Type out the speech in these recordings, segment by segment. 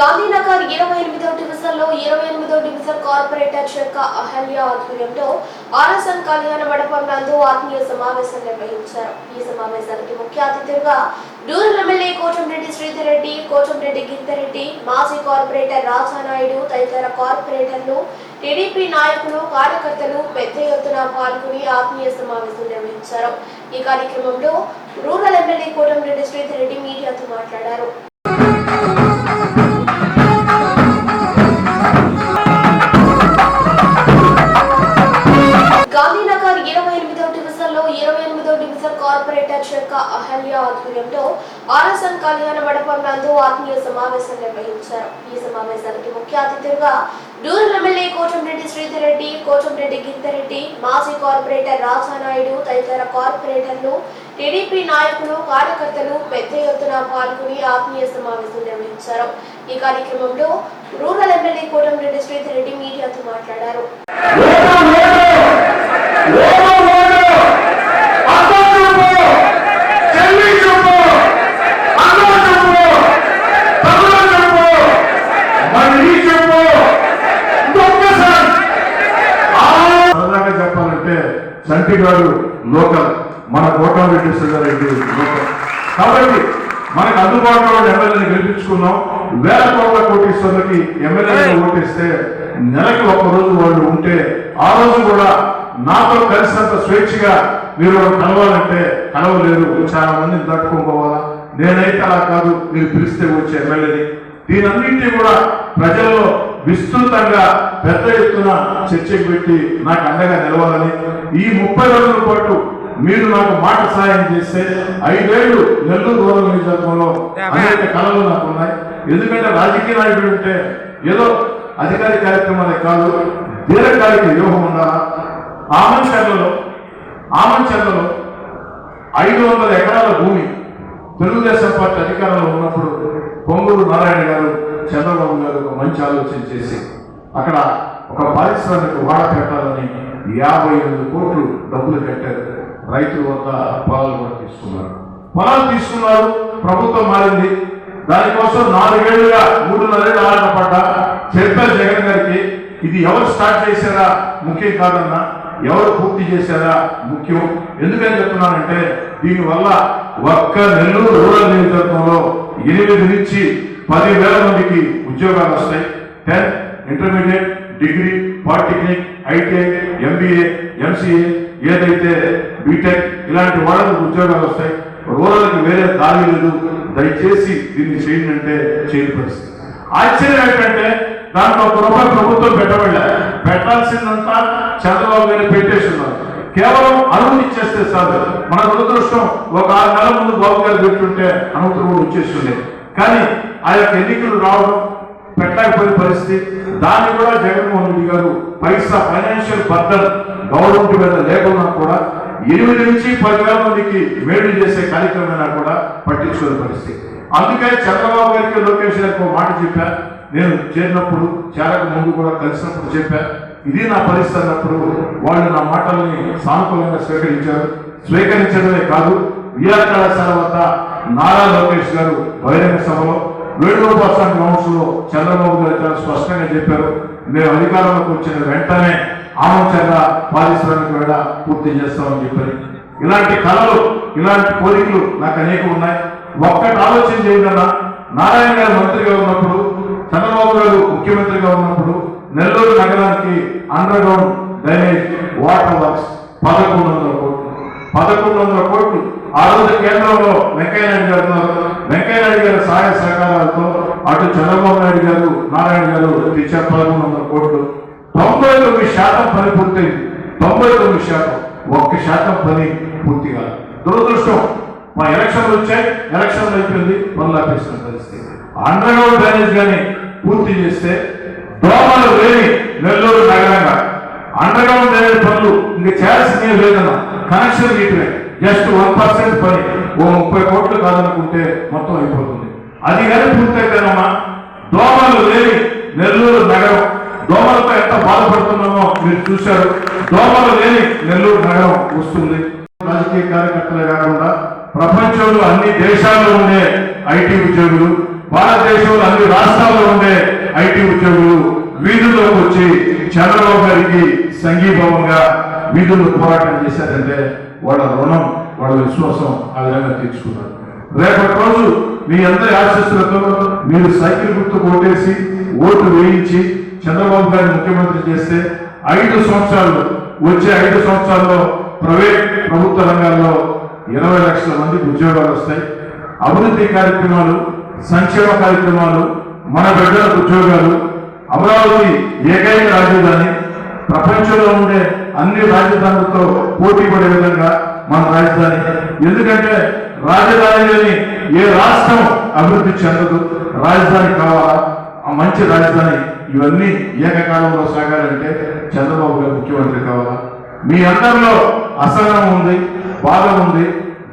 గాంధీనగర్ ఇరవై ఎనిమిదో డివిజన్లో ఇరవై ఎనిమిదో డివిజన్ కార్పొరేటర్ చెక్క అహల్య ఆధ్వర్యంలో ఆర్ఎస్ఎన్ కళ్యాణ మండపం నందు ఆత్మీయ సమావేశం నిర్వహించారు. ఈ సమావేశానికి ముఖ్య అతిథులుగా రూరల్ ఎమ్మెల్యే కోటంరెడ్డి శ్రీధర్రెడ్డి కోటంరెడ్డి మాజీ కార్పొరేటర్ రాజానాయుడు తదితర కార్పొరేటర్లు టీడీపీ నాయకులు కార్యకర్తలు పెద్ద ఎత్తున పాల్గొని ఆత్మీయ సమావేశం నిర్వహించారు. ఈ కార్యక్రమంలో రూరల్ ఎమ్మెల్యే కోటంరెడ్డి శ్రీధర్రెడ్డి మీడియాతో మాట్లాడారు. గాంధీనగర్ ఇరవై ఎనిమిదో డివిజన్ ఇరవై ఎనిమిదో డివిజన్ కార్పొరేటర్ చెక్క అహల్య ఆధ్వర్యంలో ఆర్ఎస్ఎన్ కళ్యాణ మండపం నందు ఆత్మీయ సమావేశం నిర్వహించారు. ఈ సమావేశానికి ముఖ్య అతిథులుగా రూరల్ ఎమ్మెల్యే కోటంరెడ్డి శ్రీధర్ రెడ్డి కోటంరెడ్డి గిరిధరెడ్డి మాజీ కార్పొరేటర్ రాజానాయుడు తదితర కార్పొరేటర్లు టీడీపీ నాయకులు కార్యకర్తలు పెద్ద ఎత్తున పాల్గొని ఆత్మీయ సమావేశం నిర్వహించారు. ఈ కార్యక్రమంలో రూరల్ ఎమ్మెల్యే కోటంరెడ్డి శ్రీధర్ రెడ్డి మీడియాతో మాట్లాడారు. సరదాగా చెప్పాలంటే చంటిగాడు లోకల్. మన కోటమిరెడ్డి శ్రీధరెడ్డి లోకల్. కాబట్టి మనకు అందుబాటులో ఎమ్మెల్యేని గెలిపించుకున్నాం. వేల కోట్ల కోటీశ్వరులకి ఎమ్మెల్యేని ఓటేస్తే నెలకి ఒక రోజు వాళ్ళు ఉంటే ఆ రోజు కూడా నాతో కలిసినంత స్వేచ్ఛగా మీరు కలవాలంటే కలవలేరు. చాలా మందిని తట్టుకోపోవాలా నేనైతే అలా కాదు. మీరు పిలిస్తే వచ్చే ఎమ్మెల్యేని దీనన్నింటినీ కూడా ప్రజల్లో విస్తృతంగా పెద్ద ఎత్తున చర్చకు పెట్టి నాకు అండగా నిలవాలని ఈ ముప్పై రోజుల పాటు మీరు నాకు మాట సహాయం చేస్తే ఐదేళ్ళు నెల్లూరు రూరల్ నియోజకవర్గంలో అనేక కళలు నాకు ఉన్నాయి. ఎందుకంటే రాజకీయ నాయకుడు అంటే ఏదో అధికార కార్యక్రమాలే కాదు దీర్ఘకాలిక వ్యూహం ఉండాలా? ఆమంచర్లలో ఆమంచర్లలో ఐదు వందల ఎకరాల భూమి తెలుగుదేశం పార్టీ అధికారంలో ఉన్నప్పుడు పొంగూరు నారాయణ గారు చంద్రబాబు గారు ఒక మంచి ఆలోచన చేసి అక్కడ ఒక పారిశ్రామిక వాడ పెట్టాలని యాభై ఎనిమిది కోట్లు డబ్బులు కట్టారు. రైతుల వద్ద పొలాలు కూడా తీసుకున్నారు. పొలాలు తీసుకున్నారు. ప్రభుత్వం మారింది. దానికోసం నాలుగేళ్ళుగా మూడున్నరేళ్ళు ఆడపడ్డా చెప్పారు జగన్ గారికి ఇది ఎవరు స్టార్ట్ చేశారా ముఖ్యం కాదన్నా ఎవరు పూర్తి చేశారా ముఖ్యం. ఎందుకని చెప్తున్నానంటే దీనివల్ల ఒక్క నెల్లూరు రూరల్ నియోజకవర్గంలో ఎనిమిది నుంచి పదివేల మందికి ఉద్యోగాలు వస్తాయి. Tenth intermediate degree polytechnic ITI MBA MCA ఏదైతే బీటెక్ ఇలాంటి వాళ్ళకు ఉద్యోగాలు వస్తాయి. రూరల్కి వేరే దారి లేదు. దయచేసి దీన్ని చేయండి అంటే చేయని పరిస్థితి. ఆశ్చర్యం ఏంటంటే దాంట్లో ఒక రూపాయి ప్రభుత్వం పెట్టబడలే. పెట్టాల్సిందంతా చంద్రబాబు గారు పెట్టేస్తున్నారు కేవలం అనుమతి ఇచ్చేస్తే సార్ మన దురదృష్టం ఒక ఆరు నెలల ముందు బాబు గారు పెట్టుంటే అనుమతులు కూడా వచ్చేస్తుండే కానీ ఆ యొక్క ఎన్నికలు రావడం పెట్టకపోయిన పరిస్థితి. దాన్ని కూడా జగన్మోహన్ రెడ్డి గారు పైసా ఫైనాన్షియల్ బర్డన్ గవర్నమెంట్ మీద లేకుండా కూడా ఎనిమిది నుంచి పదివేల మందికి మేలు చేసే కార్యక్రమం కూడా పట్టించుకునే పరిస్థితి. అందుకని చంద్రబాబు గారికి లోకేష్ గారికి మాట చెప్పా. నేను చేరినప్పుడు చేరక ముందు కూడా కలిసినప్పుడు చెప్పా. ఇది నా పరిస్థితి అన్నప్పుడు వాళ్ళు నా మాటల్ని సానుకూలంగా స్వీకరించారు. స్వీకరించడమే కాదు విఆర్ కళాశాల వద్ద నారా లోకేష్ గారు బహిరంగ సభలో వేణుగోపాల్ గ్రౌండ్స్లో చంద్రబాబు గారు చాలా స్పష్టంగా చెప్పారు మేము అధికారంలోకి వచ్చిన వెంటనే ఆమంచంగా పారిశ్రామిక వేళ పూర్తి చేస్తామని చెప్పారు. ఇలాంటి కళలు ఇలాంటి కోరికలు నాకు అనేక ఉన్నాయి. ఒక్కటి ఆలోచన చేయగలరా నారాయణ గారు మంత్రిగా ఉన్నప్పుడు చంద్రబాబు గారు ముఖ్యమంత్రిగా ఉన్నప్పుడు నెల్లూరు నగరానికి underground drainage water works పదకొండు వందల కోట్లు. పదకొండు వందల కోట్లు. ఆ రోజు కేంద్రంలో వెంకయ్యనాయుడు గారు వెంకయ్యనాయుడు గారి సహాయ సహకారాలతో అటు చంద్రబాబు నాయుడు గారు నారాయణ గారు తెచ్చారు పదకొండు వందల కోట్లు. తొంభై తొమ్మిది శాతం పని పూర్తయింది. తొంభై తొమ్మిది శాతం. ఒక్క శాతం పని పూర్తి కాదు దురదృష్టం. మా ఎలక్షన్లు వచ్చాయి. ఎలక్షన్లు అయిపోయింది. పనులు ఆపేసిన పరిస్థితి. అండర్ గ్రౌండ్ డ్రైనేజ్ కానీ పూర్తి చేస్తే దోమలు లేని నెల్లూరు నగరంగా అండర్గ్రౌండ్ డ్రైనేజ్ పనులు ఇంకా చేయాల్సిందే లేదన్నా కనెక్షన్ ఇటువే జస్ట్ వన్ పర్సెంట్ పని. ఓ ముప్పై కోట్లు కాదనుకుంటే మొత్తం అయిపోతుంది. అది కానీ పూర్తయితేనమ్మా దోమలు లేని నెల్లూరు నగరం. దోమలతో ఎంత బాధపడుతున్నామో మీరు చూశారు. దోమలు లేని నెల్లూరు నగరం వస్తుంది. రాజకీయ కార్యకర్తలే కాకుండా ప్రపంచంలో అన్ని దేశాల్లో ఉండే ఐటీ ఉద్యోగులు భారతదేశంలో అన్ని రాష్ట్రాల్లో ఉండే ఐటీ ఉద్యోగులు వీధుల్లోకి వచ్చి చంద్రబాబు గారికి సంఘీభావంగా వీధుల్లో పోరాటం చేశారంటే వాళ్ళ రుణం వాళ్ళ విశ్వాసం ఆ విధంగా తీర్చుకున్నారు రేపటి రోజు మీ అందరి ఆశస్సులతో మీరు సైకిల్ గుర్తు కొట్టేసి ఓటు వేయించి చంద్రబాబు గారిని ముఖ్యమంత్రి చేస్తే ఐదు సంవత్సరాలు వచ్చే ఐదు సంవత్సరాల్లో ప్రైవేట్ ప్రభుత్వ రంగాల్లో ఇరవై లక్షల మందికి ఉద్యోగాలు వస్తాయి. అభివృద్ధి కార్యక్రమాలు సంక్షేమ కార్యక్రమాలు మన బిడ్డలకు ఉద్యోగాలు అమరావతి ఏకైక రాజధాని ప్రపంచంలో ఉండే అన్ని రాజధానులతో పోటీ పడే విధంగా మన రాజధాని. ఎందుకంటే రాజధానిలోని ఏ రాష్ట్రం అభివృద్ధి చెందదు. రాజధాని కావాలా? ఆ మంచి రాజధాని ఇవన్నీ ఏకకాలంలో సాగాలంటే చంద్రబాబు గారు ముఖ్యమంత్రి కావాలా? మీ అందరిలో అసహనం ఉంది బాధ ఉంది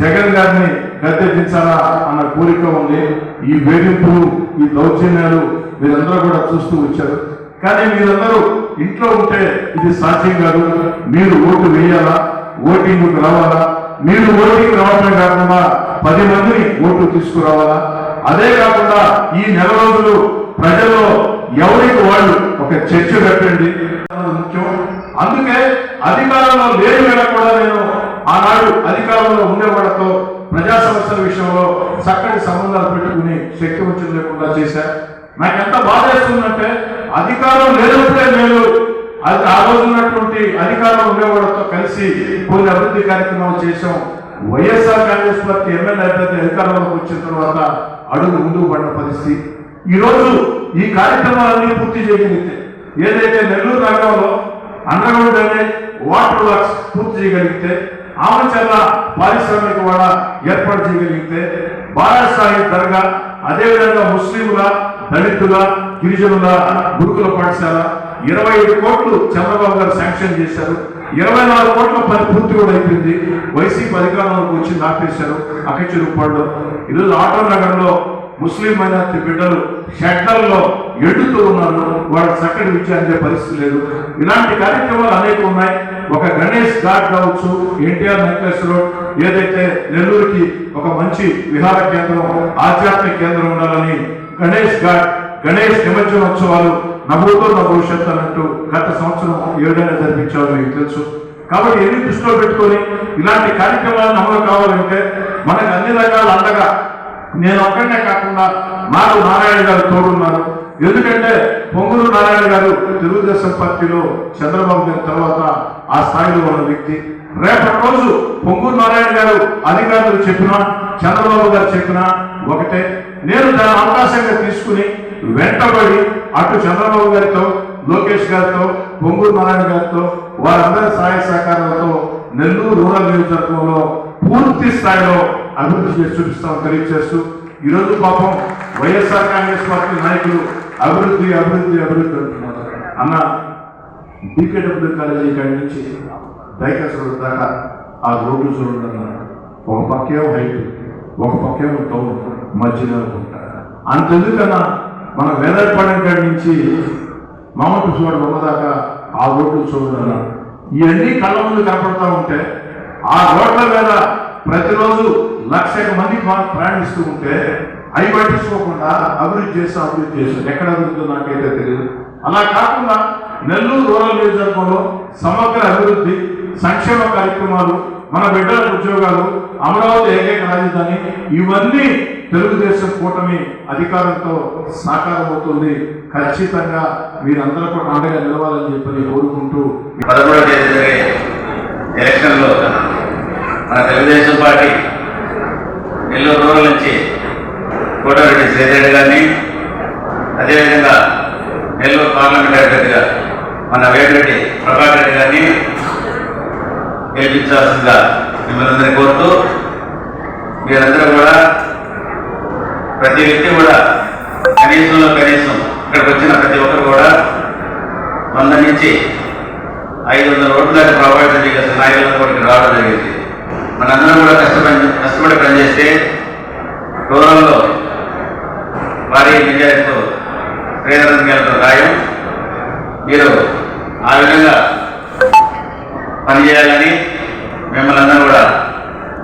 జగన్ గారిని గద్దెదించాలా అన్న కోరిక ఉంది. ఈ వేధింపులు ఈ దౌర్జన్యాలు మీరందరూ కూడా చూస్తూ వచ్చారు. కానీ మీరందరూ ఇంట్లో ఉంటే ఇది సాధ్యం కాదు. మీరు ఓటు వేయాలా? ఓటింగ్ రావాలా? మీరు ఓటింగ్ రావడమే కాకుండా పది మందిని ఓటు తీసుకురావాలా? అదే కాకుండా ఈ నెల రోజులు ప్రజల్లో ఎవరికి వాళ్ళు ఒక చర్చ పెట్టండి. ముఖ్యం అందుకే అధికారంలో లేని వేళ కూడా నేను ఆనాడు అధికారంలో ఉండే వాళ్ళతో ప్రజా సమస్యల విషయంలో చక్కటి సంబంధాలు పెట్టుకుని శక్తి వంచన లేకుండా చేశారు. నాకు ఎంత బాధ వేస్తుందంటే అధికారం లేనప్పుడే మేలు అది ఆ రోజు ఉన్నటువంటి అధికారంలో ఉండేవాళ్ళతో కలిసి కొన్ని అభివృద్ధి కార్యక్రమాలు చేశాం. వైఎస్ఆర్ కాంగ్రెస్ పార్టీ ఎమ్మెల్యే అభ్యర్థి అధికారంలోకి వచ్చిన తర్వాత అడుగు ముందుకు పడిన పరిస్థితి. ఈరోజు ఈ కార్యక్రమాలన్నీ పూర్తి చేయగలిగితే ఏదైతే నెల్లూరు నగరంలో అండర్గ్రౌండ్ డ్రైనేజ్ వాటర్ వర్క్స్ పూర్తి చేయగలిగితే ఆమంచర్ల పారిశ్రామిక వాడ ఏర్పాటు చేయగలిగితే భారత్ దర్గా అదేవిధంగా ముస్లింల దళితుల గిరిజనుల గురుకుల పాఠశాల ఇరవై ఐదు కోట్లు చంద్రబాబు గారు శాంక్షన్ చేశారు. ఇరవై నాలుగు కోట్ల పని పూర్తి కూడా అయిపోయింది. వైసీపీ అధికారంలోకి వచ్చి నాపేశారు. అక్కడి రూపాయలు ఈరోజు ఆటో నగర్లో ముస్లిం మైనార్టీ బిడ్డలు షెడ్డల్లో ఎడుతూ ఉన్నారు. వాళ్ళకి చక్కటి విద్య అందే పరిస్థితి లేదు. ఇలాంటి కార్యక్రమాలు అనేక ఉన్నాయి. ఒక గణేష్ ఘాట్ కావచ్చు ఎన్టీఆర్ నెక్లెస్ రోడ్ ఏదైతే నెల్లూరుకి ఒక మంచి విహార కేంద్రం ఆధ్యాత్మిక కేంద్రం ఉండాలని గణేష్ ఘాట్ గణేష్ నిమజ్జనోత్సవాలు నవ్వుతో నా భవిష్యత్తు అన్నట్టు గత సంవత్సరం ఏడైనా జరిపించాలో మీకు తెలుసు. కాబట్టి ఎన్ని దృష్టిలో పెట్టుకొని ఇలాంటి కార్యక్రమాలను అమలు కావాలంటే మనకు అన్ని రకాల అండగా నేను ఒక్కడే కాకుండా నాకు నారాయణ గారు తోడున్నారు. ఎందుకంటే పొంగులు నారాయణ గారు తెలుగుదేశం పార్టీలో చంద్రబాబు గారి తర్వాత ఆ స్థాయిలో ఉన్న వ్యక్తి. రేపటి రోజు పొంగూరు నారాయణ గారు అధికారులు చెప్పినా చంద్రబాబు గారు చెప్పినా ఒకటే. నేను దాని అవకాశంగా తీసుకుని వెంటబడి అటు చంద్రబాబు గారితో లోకేష్ గారితో పొంగూరు నారాయణ గారితో వారందరి సహాయ సహకారాలతో నెల్లూరు రూరల్ నియోజకవర్గంలో పూర్తి స్థాయిలో అభివృద్ధి చేసి చూపిస్తామని తెలియజేస్తూ ఈరోజు పాపం వైఎస్ఆర్ కాంగ్రెస్ పార్టీ నాయకులు అభివృద్ధి అభివృద్ధి అభివృద్ధి అంటున్నారు. అన్న బీకేడబ్ల్యూ కాలేజీ కాడి నుంచి దైకసరుడు దాకా ఆ రోడ్లు చూడండి ఒక పక్కేమో హైట్ ఒక పక్కేమో టౌన్ మధ్యలో అంతెందుకన్నా మన వేదాయపాలెం కాడి నుంచి మామూలు చూడ బొమ్మ దాకా ఆ రోడ్లు చూడండి ఇవన్నీ కళ్ళ ముందు కనపడతా ఉంటే ఆ రోడ్ల మీద ప్రతిరోజు లక్షల మంది ప్రయాణిస్తూ ఉంటే అవి పట్టించుకోకుండా అభివృద్ధి చేసి అభివృద్ధి చేస్తాం ఎక్కడ అభివృద్ధి నాకైతే తెలియదు అలా కాకుండా నెల్లూరు రూరల్ నియోజకవర్గంలో సమగ్ర అభివృద్ధి సంక్షేమ కార్యక్రమాలు మన బిడ్డల ఉద్యోగాలు అమరావతి ఏకైక రాజధాని ఇవన్నీ తెలుగుదేశం కూటమి అధికారంతో సాకారం అవుతుంది ఖచ్చితంగా మీరందరూ కూడా నాటగా నిలవాలని చెప్పని కోరుకుంటూ పదమూడవ ఎలక్షన్లో మన తెలుగుదేశం పార్టీ నెల్లూరు రూరల్ నుంచి కోటారెడ్డి శ్రీధర్ గారిని అదేవిధంగా నెల్లూరు పార్లమెంట్ అభ్యర్థిగా మన వేమిరెడ్డి ప్రభాకర్ రెడ్డి గారిని గెలిపించాల్సిందిగా మిమ్మల్ని కోరుతూ మీరందరూ కూడా ప్రతి వ్యక్తి కూడా కనీసంలో కనీసం ఇక్కడికి వచ్చిన ప్రతి ఒక్కరు కూడా వంద నుంచి ఐదు వందల ఓట్ల దాకా ప్రభావితం చేసిన నాయకులను కూడా రావడం జరిగింది. మనందరం కూడా కష్టపడి కష్టపడి పనిచేస్తే దూరంలో భారీ మెజారిటీతో శ్రీధరన్ గారితో రాయం మీరు ఆ విధంగా పనిచేయాలని మిమ్మల్ని అందరూ కూడా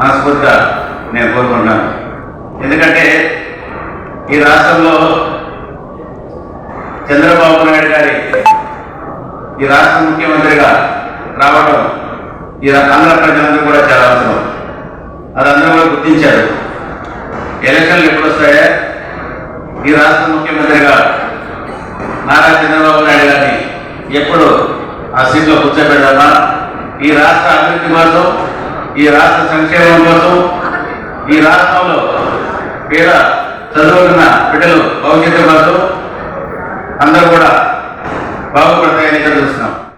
మనస్ఫూర్తిగా నేను కోరుకుంటున్నాను. ఎందుకంటే ఈ రాష్ట్రంలో చంద్రబాబు నాయుడు గారి ఈ రాష్ట్ర ముఖ్యమంత్రిగా రావడం ఈ ఆంధ్ర ప్రజలందరూ కూడా చాలా అవసరం. అది అందరూ కూడా గుర్తించారు ఎలక్షన్లు ఎప్పుడు వస్తాయా? ఈ రాష్ట్ర ముఖ్యమంత్రిగా నారా చంద్రబాబు నాయుడు గారిని ఎప్పుడు ఆ సీట్లో కూర్చోబెడదామా? ఈ రాష్ట్ర అభివృద్ధి కోసం ఈ రాష్ట్ర సంక్షేమం కోసం ఈ రాష్ట్రంలో పేద చదువుకున్న బిడ్డలు భవిష్యత్తు కోసం అందరూ కూడా బాగుపడతాయని ఎదురు